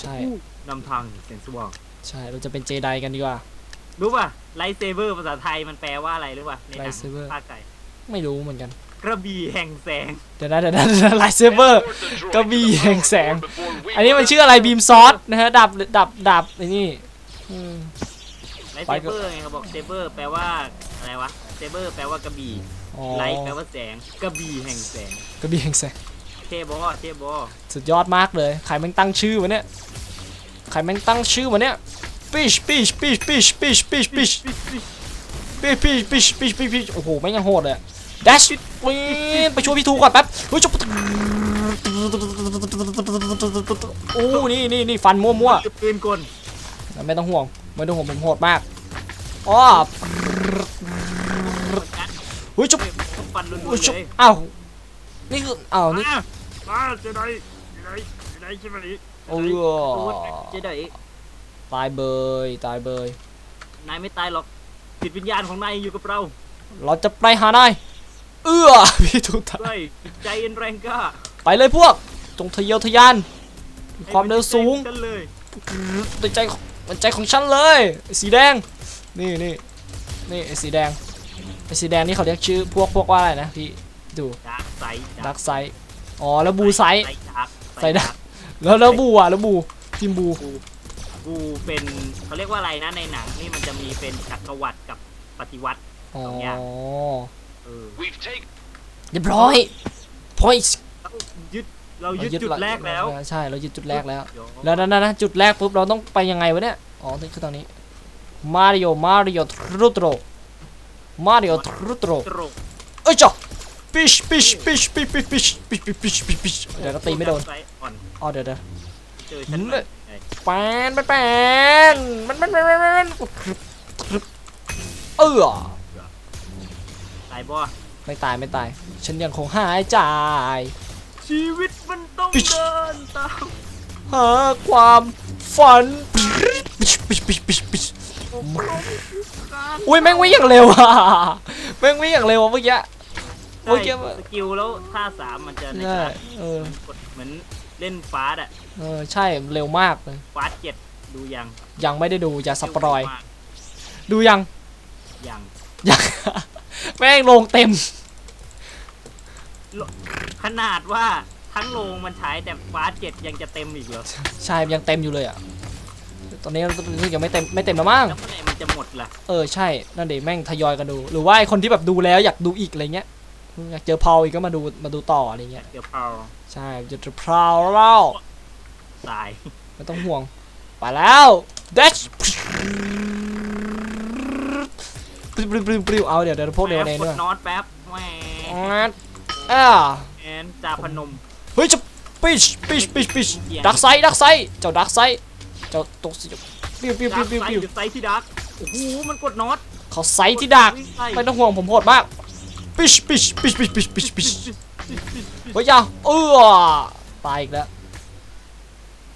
ใช่ ผู้นำทางแสงสว่างใช่เราจะเป็นเจไดกันดีกว่า รู้ป่ะไลท์เซเบอร์ภาษาไทยมันแปลว่าอะไรรู้ป่ะในหนัง Lightsaber ภาคไก่ไม่รู้เหมือนกันกระบี่แห่งแสง เดี๋ยวนะเดี๋ยวนะไลท์เซเบอร์ กระบี่แห่งแสง อันนี้มันชื่ออะไรบีมซอสนะฮะดับดับดับไอ้นี่อืม ไลท์ไปเซก็ เบอร์ไงเขาบอกเซเบอร์แปลว่าอะไรวะเซเบอร์แปลว่ากระบี่อ๋อไลท์แปลว่าแสงกระบี่แห่งแสงกระบี่แห่งแสง เทบอเทบอสุดยอดมากเลยใครแม่งตั้งชื่อวะเนี่ยใครแม่งตั้งชื่อวะเนี่ยปิชปิชปิชปิชปิชปิชปิชปิชปิชปิชปิชปิชปิชโอ้โหแม่งยังโหดเลยดัชปีนไปช่วยพี่ทูก่อนแป๊บเฮ้ยจบโอ้นี่นี่นี่ฟันมั่วมั่วคือปืนกลๆไม่ต้องห่วงไม่ต้องห่วงผมโหดมากอ๋อเฮ้ยจบต้องฟันรุนเฮ้ยๆจบเลยอ้าวนี่คืออ้าวนี่ มามาเจไดเจไดเจไดใช่ไหมโอ้เจไดตายเบยตายเบยนายไม่ตายหรอกจิตวิญญาณของนายอยู่กับเรา เราจะไปหานายเอื้อพี่ถูกตายด้วยจิตใจเอ็นแรงกล้าไปเลยพวกจงทะเยอทะยานมีความเร็วสูงให้มันใจกันเลยในใจของในใจของฉันเลยไอ้สีแดง นี่นี่นี่ไอ้สีแดงไอ้สีแดงนี่เขาเรียกชื่อพวกพวกว่าอะไรนะพี่ดูดาร์กไซด์ดักไซด์ อ๋อแล้วบูไซด์ไซด์ดาร์กไซด์ดาร์กแล้วแล้วบูอะแล้วบูทีมบูกูเป็นเขาเรียกว่าอะไรนะในหนังนี่มันจะมีเป็นจักรวรรดิกับปฏิวัติอ๋อสองอย่างเออ We've taken เรียบร้อยพอยต์เรายึดเรายึดจุดแรกแล้วใช่เรายึดจุดแรกแล้วเดี๋ยวแล้วนั่นนะจุดแรกปุ๊บเราต้องไปยังไงวะเนี่ยอ๋อนี่คือตรงนี้มาริโอมาริโอทรูโตรมาริโอทรูโตรตรงเอ้ยจ้ะ ปิชปิชปิชปิชปิชปิชปิชปิชปิชปิชปิชเดี๋ยวเราตีไม่โดนไซด์อ่อนอ๋อเดี๋ยวเดี๋ยวเจอฉันหืมเลยแปนแปนแปนมันมันมันมันมันเออตายบ่ไม่ตายไม่ตาย ฉันยังคงหายใจชีวิตมันต้องปิชเดินตามหาความฝันปิชปิชปิชปิชปิชอบรมการอุ้ยแม่งวิ่งอย่างเร็วอะแม่งวิ่งอย่างเร็วอะเมื่อกี้ เมื่อกี้ใช่สกิลแล้วท่าสามมันจะในใช่การเออกดเหมือนเล่นฟาสอะเออ ใช่เร็วมากเลยฟาสเจ็ดดูยัง ยังไม่ได้ดูอย่าสปอยมากดูยัง ยัง ยัง แม่งลงเต็ม ขนาดว่าทั้งโรงมันฉายแต่ฟาสเจ็ดยังจะเต็มอีกเหรอ ใช่ยังเต็มอยู่เลยอะตอนนี้รู้สึกยังไม่เต็มไม่เต็มแล้วมั้งแล้วเมื่อไหร่มันจะหมดล่ะ เออใช่ นั่นเดี๋ยวแม่งทยอยกันดู หรือว่าไอคนที่แบบดูแล้วอยากดูอีกอะไรเงี้ย อยากเจอพาวอีกก็มาดูมาดูต่ออะไรเงี้ยเดี๋ยวเผาใช่จะจะพาวแล้วตายไม่ต้องห่วงไปแล้วเดชปริวปริวปริวปริวเอาเดี๋ยวเดี๋ยวพวกเดี๋ยวเองกด้วดยนอตแป๊บแหมงัดอ่าแอนจาพนมเฮ้ยจะปิชปิชปิชปิชดักไซดักไซเจ้าดักไซเจ้าตกสิปิ้วปิ้วดาปิ้วร์กปิ้วไซปิ้วด์หรือไซด์ที่ดาร์กโอ้โหมันกดนอตเขาไซที่ดักวิ่งใส่ไม่ต้องห่วงผมโหดมาก ปิชปิชปิชปิชปิชปิชปิชเฮ้ยอยาเออตายอีกแล้ว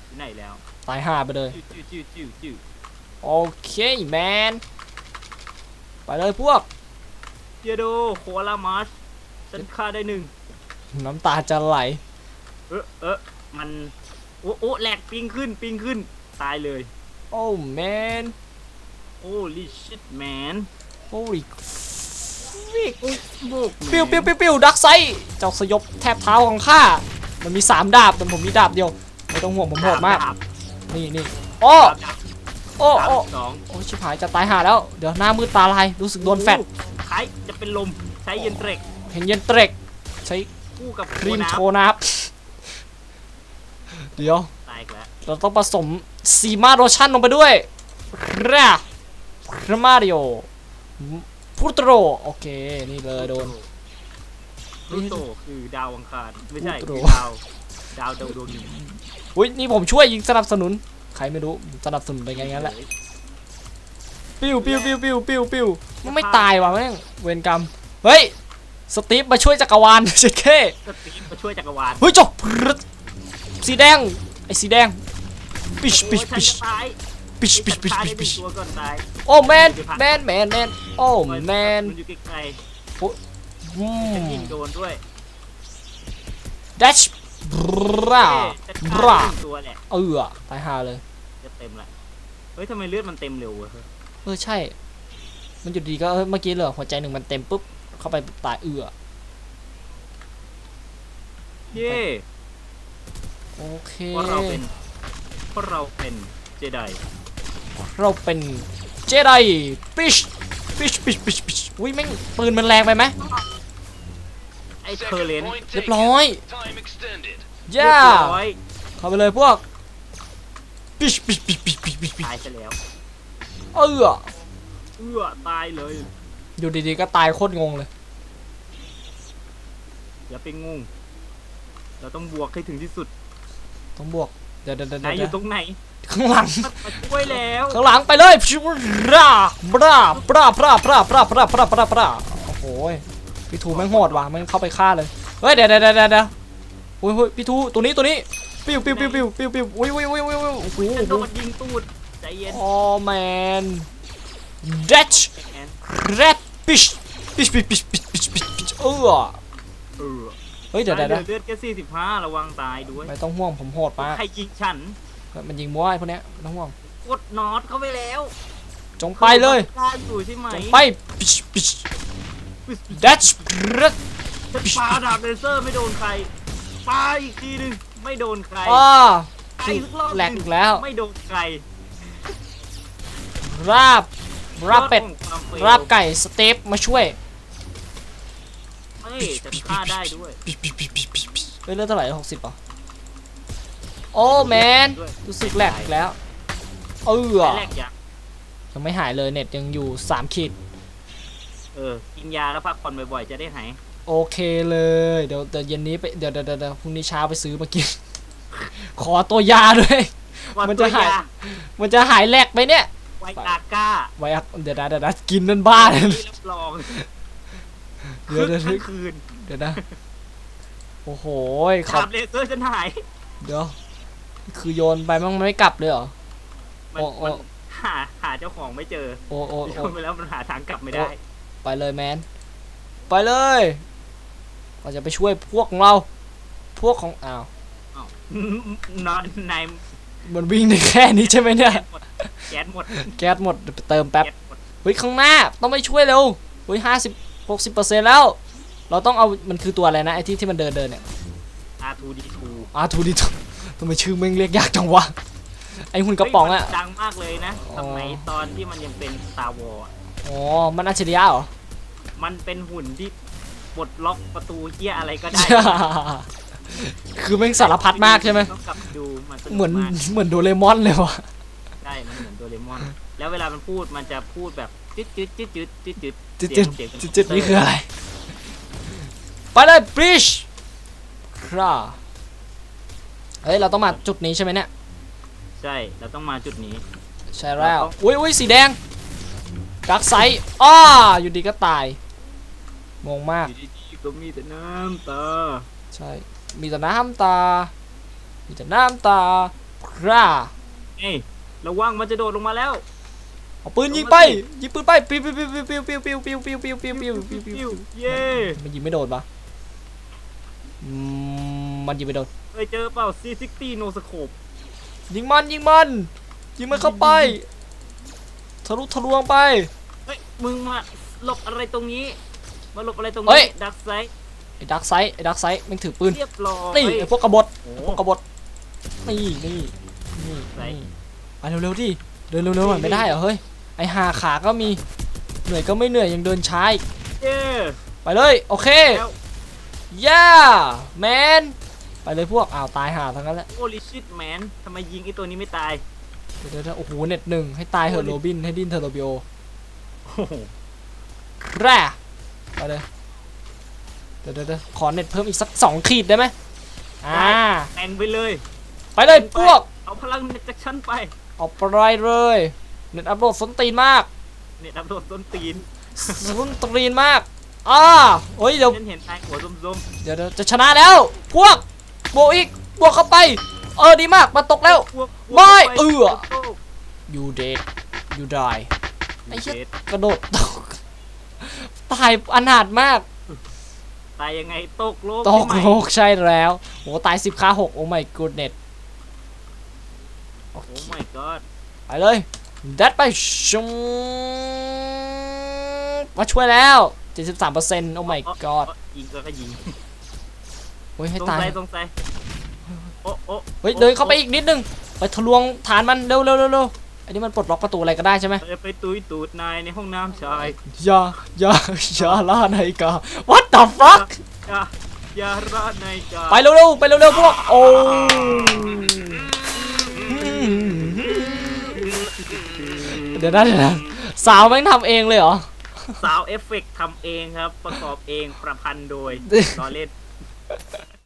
ที่ไหนแล้วตายห่าไปเลยจิ้วจิ้วจิ้วจิ้วโอเคแมนไปเลยพวกเจโดโคอาลามาร์ชฉันฆ่าได้หนึ่งน้ำตาจะไหล เออเออมันโอ้โอ้แหลกปิงขึ้นปิงขึ้น ตายเลย โอ้แมนโอ้ลิชิ ตแมนโอ้ยบุกปิ้วปิ้วปิ้วปิ้วดักไซเจ้าสยบแทบเท้าของข้ามันมีสามดาบแต่ผมมีดาบเดียวไม่ต้องห่วงผมโหดมาก นี่นี่โอ้ดาบโอ้ดาบโอ้สองโอ้ชิบหายจะตายห่าแล้ว เดี๋ยวหน้ามืดตาลายรู้สึกโดนแฟดใครจะเป็นลมใช้เย็นเตรกเห็นเย็นเตรกใช้คู่กับครีมน้โชว์นับเดี๋ยวำตายอีกแล้วเราต้องผสมซีมาโรชั่นลงไปด้วยราครมาริโอ พูตโรโอเค นี่เลยโดนลูโตคือดาวอังคารไม่ใช่ลูโตคือดาวดาวดาวดวงหนึ่งอุ้ยนี่ผมช่วยยิงสนับสนุน ใครไม่รู้สนับสนุนไปไงงั้นแหละปิ้วปิ้วปิ้วปิ้วปิ้วปิ้วมันไม่ตายว่ะแม่งเวรกรรมเฮ้ยสตีฟมาช่วยจักรวาลเช็ดเคสตีฟมาช่วยจักรวาลเฮ้ยจบพรึดสีแดงไอ้สีแดงปิชปิชโอ้ปิยชฉันจะตาย ปิชปิชปิชฉันปิชฆ่าได้หปินึ่ชงตัวก่อนตายโอ้แมนแมนแมนแมนโอ้แมนมันอยู่ใกล้อืๆฉันยิมงโดนด้วยดัชบราจะบฆ่าราหนึ่งตัวแหละเออตายห่าเลยจะเต็มละเฮ้ยทำไมเลือดมันเต็มเร็ววะเออใช่ มันอยู่ดีก็เออเมื่อกี้เหรอหัวใจหนึ่งมันเต็มปุ๊บเข้าไปปุ๊บตายเอือเย่โอเคเพราะเราเป็นเพราะเราเป็นเจได เราเป็นเจไดปิชปิชปิชปิชปิชอุ้ยแม่งปืนมันแรงไปไหมไอ้เทอร์เลนเรียบร้อย Time extended. ย่าเรียบร้อยเข้าไปเลยพวกปิชปิชปิชปิชปิชปิชปิชตายซะแล้วเออเอื้อตายเลย อยู่ดีๆก็ตายโคตรงงเลยอย่าไปงงเราต้องบวกให้ถึงที่สุด ต้องบวก เดี๋ยวเดี๋ยวเดี๋ยวไหนอเดี๋ยยู่วตรงไหนข้างหลัง มาช่วยแล้วข้างหลังไปเลยบราบราบราบราบราบราบราบราบราบราโอ้โหพี่ทูแม่งโหดว่ะแม่งเข้าไปฆ่าเลย เฮ้ยเดี๋ยวเดี๋ยวเดี๋ยวเดี๋ยวโอ้ยโอ้ยพี่ทูตัวนี้ตัวนี้ ปิ้วปิ้วปิ้วปิ้วปิ้วปิ้วอุ้ยอุ้ยอุ้ยอุ้ยอุ้ยโอ้โหจะโดนยิงตูดใจเย็นโอ้แมน Dutch แอน Red Fish Fish Fish Fish Fish Fish Fish Fish เออเออ เฮ้ยเดี๋ยวเดี๋ยวเลืเดี๋ยวอดเลือดแค่สี่สิบห้าระวังตายด้วยไม่ต้องห่วงผมโหดมากใครยิงฉันมันยิงมั่วไอ้พวกเนี้ยไม่ต้องห่วงกดน็อตเข้าไปแล้ว จงไปเลยฆ่าอยู่ใช่ไหมจงไป Fish Fish Dutch Red ฉันปาดาบเลเซอร์ไม่โดนใครปาอีกทีหนึ่งไม่โดนใครอ่าปาอีกรอบหนึ่งแหลกอีกแล้วไม่โดนใครราบราบเป็ดยอของความเฟลราบไก่สเต็ปมาช่วยเฮ้ยจะฆ่าได้ด้วยปิชปิชปิชปิชปิชปิชเฮ้ยเลือดเท่าไหร่หกสิบป่ะโอ้แมนด้วยรู้สึกแหลกอีกแล้วเออแรกยังยังไม่หายเลยเน็ตยังอยู่สามขีดเออกินยาแล้วพักผ่อนบ่อยๆจะได้หายโอเคเลยเดี๋ยวเดี๋ยวเย็นนี้ไปเดี๋ยวเดี๋ยวเดี๋ยวเดี๋ยวพรุ่งนี้เช้าไปซื้อมากิน ขอตัวยาด้วยวันมันจะหายตัวยมันจะหายแหลกไหมเนี่ยไวอาก้าไว้อะเดี๋ยวนะเดี๋ยวนะกินนั่นบ้าเลยที่รับรอง เดี๋ยวเดี๋ยวทั้งคืน เดี๋ยวนะ โอ้โหขัขับบเลเซอร์ฉันหาย เดี๋ยว คือโยนไปมันไม่กลับเลยเหรอ มันโอ้โอ้ มันหาหาเจ้าของไม่เจอโอ้โอ้โยโอ้นไปแล้วมันหาทางกลับไม่ได้ไปเลยแมน ไปเลยเราจะไปช่วยพวกของเรา พวกของอ้าว นอนในมันวิ่งได้แค่นี้ใช่ไหมเนี่ย แก๊สหมดแก๊สหมดเดี๋ยวไปเติมแป๊บ แก๊สหมดเฮ้ยข้างหน้าต้องไปช่วยเร็วเฮ้ยห้าสิบ หกสิบเปอร์เซ็นต์แล้ว เราต้องเอา มันคือตัวอะไรนะไอ้ที่ที่มันเดินเดินเนี่ย R2D2 อาทูดิทำไมชื่อแม่งเรียกยากจังวะ ไอหุ่นกระป๋องอะเฮ้ยมันดังมากเลยนะอ๋อสมัยตอนที่มันยังเป็น Star Wars อะอ๋อ มันอัจฉริยะเหรอ มันเป็นหุ่นที่ปลดล็อกประตูเหี้ยอะไรก็ได้ คือแม่งสารพัดมากใช่ไหมต้องกลับไปดูมันสนุกเหมือนมากเหมือนโดเรมอนเลยวะใช่ มันเหมือนโดเรมอน แล้วเวลามันพูดมันจะพูดแบบ จึ๊ดจึ๊ดจึ๊ดจึ๊ดจึ๊ดจึ๊ดจิตเสีจิยตงเสียงจิตจิตนี่คืออะไร ไปเลยบริชคราเฮ้ย เราต้องมาจุดนี้ใช่ไหมเนี่ย ใช่ เราต้องมาจุดนี้ ใช่แล้ว อุ้ยอุ้ยสีแดงดักไซอ้าอยู่ดีก็ตาย งงมากก็มีแต่น้ำตา ใช่ มีแต่น้ำตา มีแต่น้ำตาคราเอ้ยระวังมันจะโดดลงมาแล้ว เอาปืนยิงไปยิงปืนไปปิวปิวปิวปิวปิวปิวปิวปิวปิวปิวปิวปิวปิวปิวปิ้วเย้มันยิงไม่โดนปะมันยิงไม่โดนเคยเจอเปล่า C60 โนสโคปยิงมันยิงมันยิงมันเข้าไปทะลุทะลวงไปเฮ้ยมึงมาหลบอะไรตรงนี้มาหลบอะไรตรงนี้ดักไซด์ไอ้ดักไซไอ้ดักไซแม่งถือปืนเรียบร้อยนี่ไอ้พวกกบฏโอ้พวกกบฏนี่นี่นี่ไหนนี่ไปเร็วๆดิเดินเร็วๆหน่อยไม่ได้เหรอเฮ้ย ไอหาขาก็มีเหนื่อยก็ไม่เหนื่อยยังเดินช้าอีกเย้ไปเลยโอเคแล้วย่าแมนไปเลยพวกอ้าวตายหาทั้งนั้นแหละโอลิชิตแมนทำไมยิงไอ้ตัวนี้ไม่ตายเดี๋ยวเดี๋ยวเดี๋ยวโอ้โหเน็ตหนึ่งให้ตายเหอะโรบินให้ดิ้นเทอร์โรบิโอโอ้โหแร่ไปเลยเดี๋ยวเดี๋ยวเดี๋ยวขอเน็ตเพิ่มอีกสักสองขีดได้ไหมอ่าแต่งไปเลย ไปเลยพวก เอาพลังเน็ตจากฉันไป เอาไปเลย เน็ตอัพโหลดส้นตีนมากเน็ตอัพโหลดต้นตีนส้นตีนมากอ่าเฮ้ยเดี๋ยวฉันเห็นนายหัวส้มเดี๋ยวเดี๋ยวจะชนะแล้ว พวกบวกอีกบวกเข้าไป เออดีมากมาตกๆแล้วพวกไม่พวกเอื้อพวก you dead you die ไอ้เหี้ยเด็ดกระโดดตกตายอนาถมาก ตายยังไงตกโลกตกใช่ไหมโลกใช่แล้วโหตายสิบค่าหกโอ้ my goodness โอโอ้เค my god ไปเลย ดัดไปชุงมาช่วยแล้ว 73%โอ้ my god ยิงก็ก็ยิงโอ้ยให้สงตายสัยสงสัยโอ้โอ้เฮ้ยเดินเข้าไปอีกนิดนึง ไปทะลวงฐานมันเร็วเร็วเร็วเร็วอันนี้มันปลดล็อกประตูอะไรก็ได้ใช่ไหมเออไปตุยตูดนายในห้องน้ำชายอย่าอย่าอย่าล่านาฬิกา what the fuck อย่าอย่าระนายกาไปเร็วเร็วไปเร็วเร็วพวกโอ้ เดี๋ยวนะเดี๋ยวนะสาวแม่งทำเองเลยเหรอ สาวเอฟเฟกต์ทำเองครับ ประกอบเองประพันธ์โดยรอเล่น